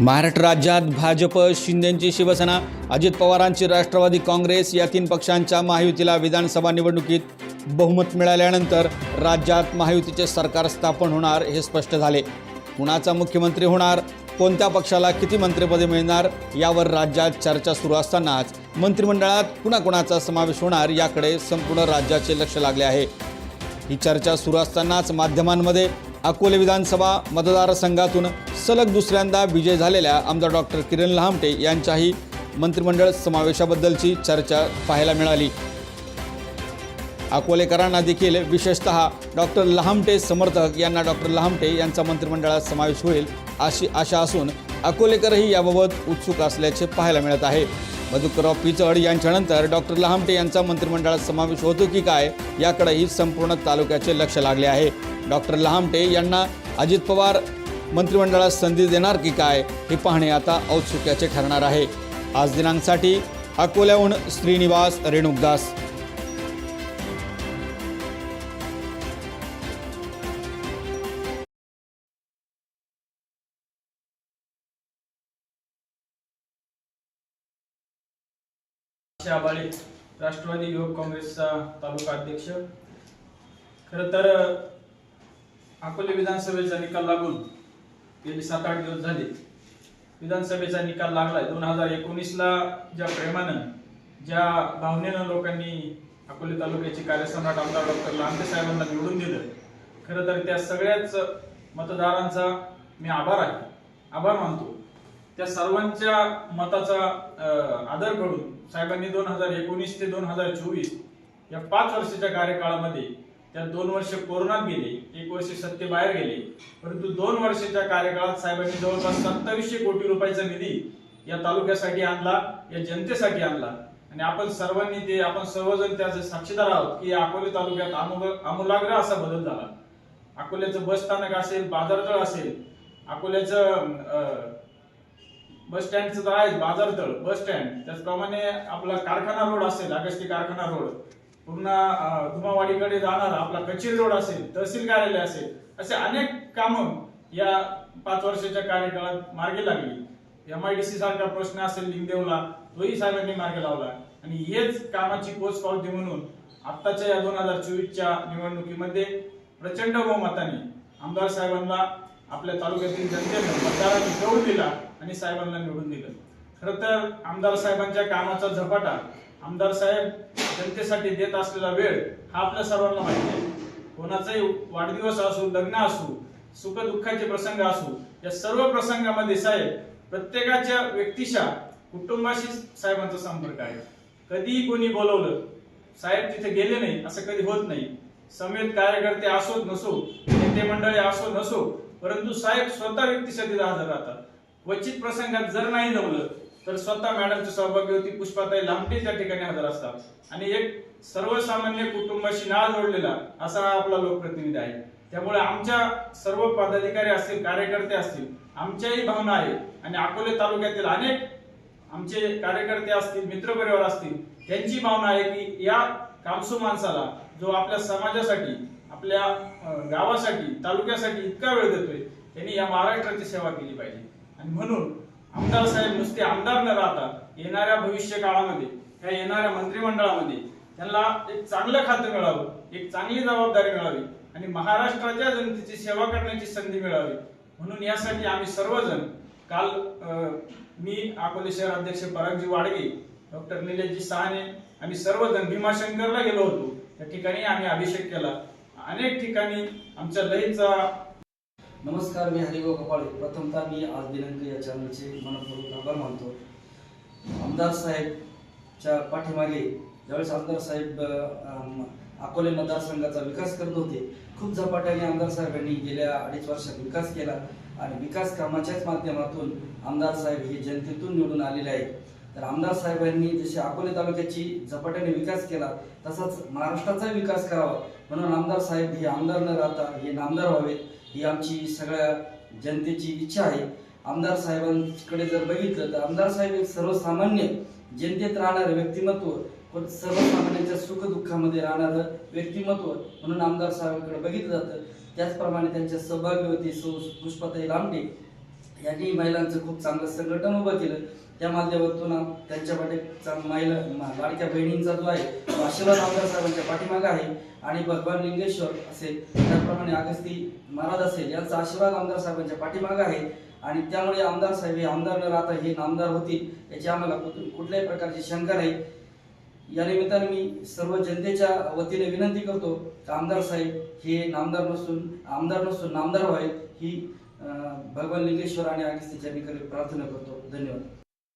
महाराष्ट्र राज्यात भाजप शिंदेंची शिवसेना अजित पवारांची राष्ट्रवादी काँग्रेस या तीन पक्षांच्या महायुतीला विधानसभा निवडणुकीत बहुमत मिळाल्यानंतर राज्यात महायुतीचे सरकार स्थापन होणार हे स्पष्ट झाले. कुणाचा मुख्यमंत्री होणार कोणत्या पक्षाला किती मंत्रिपदे मिळणार यावर राज्यात चर्चा सुरू असतानाच मंत्रिमंडळात कुणाकुणाचा समावेश होणार याकडे संपूर्ण राज्याचे लक्ष लागले आहे. ही चर्चा सुरू असतानाच माध्यमांमध्ये अकोले विधानसभा मतदारसंघातून सलग दुसऱ्यांदा विजय झालेल्या आमदार डॉक्टर किरण लहामटे यांच्याही मंत्रिमंडळ समावेशाबद्दलची चर्चा पाहायला मिळाली. अकोलेकरांना देखील विशेषतः डॉक्टर लहामटे समर्थक यांना डॉक्टर लहामटे यांचा मंत्रिमंडळात समावेश होईल अशी आशा असून अकोलेकरही याबाबत उत्सुक असल्याचे पाहायला मिळत आहे. मधुकरराव पिचड यांच्यानंतर डॉक्टर लहामटे यांचा मंत्रिमंडळात समावेश होतो की काय याकडेही संपूर्ण तालुक्याचे लक्ष लागले आहे. डॉक्टर लहामटे यांना अजित पवार मंत्रिमंडळात संधी देणार की काय हे पाहणे आता औत्सुक्याचे ठरणार आहे. आज दिनांकसाठी अकोल्याहून श्रीनिवास रेणुकदास शहाबाळे राष्ट्रवादी युवक काँग्रेसचा तालुका अध्यक्ष. खरं तर अकोले विधानसभेचा निकाल लागून गेले सात आठ दिवस झाले. विधानसभेचा निकाल लागलाय. दोन हजार एकोणीसला ज्या प्रेमानं ज्या भावनेनं लोकांनी अकोले तालुक्याचे कार्यसम्राट आमदार डॉक्टर लांबे साहेबांना निवडून दिलं खरं तर त्या सगळ्याच मतदारांचा मी आभार आहे. आभार मानतो. त्या सर्वांच्या मताचा आदर करून साहेबांनी दोन हजार एकोणीस ते दोन हजार चोवीस या पाच वर्षाच्या कार्यकाळामध्ये त्या दोन वर्ष कोरोनात गेले एक वर्ष सत्ते बाहेर गेले परंतु दोन वर्षाच्या कार्यकाळात साहेबांनी जवळपास सत्तावीसशे कोटी रुपयाचा निधी या तालुक्यासाठी आणला या जनतेसाठी आणला. आणि आपण सर्वांनी ते आपण सर्वजण त्याचे साक्षीदार आहोत की अकोले तालुक्यात आमूल आमूलाग्र असा बदल झाला. अकोल्याचं बस स्थानक असेल बाजारतळ असेल अकोल्याचं अं, बस स्टँडचं तर आहे बाजारतळ बस स्टँड. त्याचप्रमाणे आपला कारखाना रोड असेल अगस्ती कारखाना रोड. पूर्ण धुमावाडीकडे जाणार आपला कचेरी रोड असेल तहसील कार्यालय असेल असे अनेक कामं या पाच वर्षाच्या कार्यकाळात मार्गी लागली. एम आय डी सारखा प्रश्न असेल लिंगदेवला तोही साहेबांनी मार्गी लावला. आणि हेच कामाची पोच पावती म्हणून आत्ताच्या या दोन हजार चोवीसच्या निवडणुकीमध्ये प्रचंड बहुमताने आमदार साहेबांना आपल्या तालुक्यातील जनतेनं मतदारांनी कौल दिला आणि साहेबांना निवडून दिलं. खरं तर आमदार साहेबांच्या कामाचा झपाटा आमदार साहेब जनतेसाठी देत असलेला वेळ हा आपल्या सर्वांना माहिती आहे. कोणाचाही वाढदिवस असू लग्न असो सुख दुःखाचे प्रसंग असू या सर्व प्रसंगामध्ये साहेब प्रत्येकाच्या व्यक्तीशा कुटुंबाशी साहेबांचा संपर्क आहे. कधीही कोणी बोलवलं साहेब तिथे गेले नाही असं कधी होत नाही. समेत कार्यकर्ते असोत नसो नेते मंडळी असो नसो परंतु साहेब स्वतः व्यक्तीसाठी हजर राहतात. क्वचित प्रसंगात जर नाही जमलं तर स्वतः मॅडमच्या सहभागी होती पुष्पाताई लांबटे त्या ठिकाणी हजर असतात. आणि एक सर्वसामान्य कुटुंबाशी नाळ जोडलेला असा हा आपला लोकप्रतिनिधी आहे. त्यामुळे आमच्या सर्व पदाधिकारी असतील कार्यकर्ते असतील आमच्याही भावना आहे. आणि अकोले तालुक्यातील अनेक आमचे कार्यकर्ते असतील मित्रपरिवार असतील त्यांची भावना आहे की या कामसू माणसाला जो आपल्या समाजासाठी आपल्या गावासाठी तालुक्यासाठी इतका वेळ देतोय त्यांनी या महाराष्ट्राची सेवा केली पाहिजे. आणि म्हणून आमदार साहेब नुसते आमदार न राहता येणाऱ्या भविष्य काळामध्ये ह्या येणाऱ्या मंत्रिमंडळामध्ये त्यांना एक चांगलं खातं मिळावं एक चांगली जबाबदारी मिळावी आणि महाराष्ट्राच्या जनतेची सेवा करण्याची संधी मिळावी. म्हणून यासाठी आम्ही सर्वजण काल अं, मी अकोले शहर अध्यक्ष परागजी वाडगे डॉक्टर निलेशजी सहाने आम्ही सर्वजण भीमाशंकरला गेलो होतो. त्या ठिकाणी आम्ही अभिषेक केला. अनेक ठिकाणी आमच्या लयीचा नमस्कार मी हरिभाऊ कपाळे. प्रथमतः मी आज दिनांक या चॅनलचे मनपूर्वक आभार मानतो. आमदार साहेबच्या पाठीमागे ज्यावेळेस आमदार साहेब अकोले मतदारसंघाचा विकास करत होते खूप झपाट्याने आमदार साहेबांनी गेल्या अडीच वर्षात विकास केला आणि विकास कामाच्याच माध्यमातून आमदार साहेब हे जनतेतून निवडून आलेले आहेत. तर आमदार साहेबांनी जसे अकोले तालुक्याची झपाट्याने विकास केला तसाच महाराष्ट्राचाही विकास करावा. म्हणून आमदार साहेब हे आमदार न राहता हे नामदार व्हावेत ही आमची सगळ्या जनतेची इच्छा आहे. आमदार साहेबांकडे जर बघितलं तर आमदार साहेब एक सर्वसामान्य जनतेत राहणारं व्यक्तिमत्व पण सर्वसामान्यांच्या सुखदुःखामध्ये राहणारं व्यक्तिमत्व म्हणून आमदार साहेबांकडे बघितलं जातं. त्याचप्रमाणे त्यांच्या सहभागी सौ पुष्पाताई लांबटे यांनी महिलांचं खूप चांगलं संघटन उभं केलं. त्या माध्यमातून त्यांच्या पाठी चांग- महिला लाडक्या बहिणींचा जो आहे तो आशीर्वाद आमदार साहेबांच्या पाठीमागे आहे. आणि भगवान लिंगेश्वर असेल त्याप्रमाणे अगस्ती महाराज असेल यांचा आशीर्वाद आमदार साहेबांच्या पाठीमागं आहे. आणि त्यामुळे आमदार साहेब हे आमदार न राहता हे नामदार होतील याची आम्हाला कुठल्याही प्रकारची शंका नाही. या निमित्ताने मी सर्व जनतेच्या वतीने विनंती करतो की आमदार साहेब हे नामदार नसून आमदार नसून नामदार व्हावेत ही भगवान लिंगेश्वर आणि अगस्तीच्या निकट प्रार्थना करतो. धन्यवाद.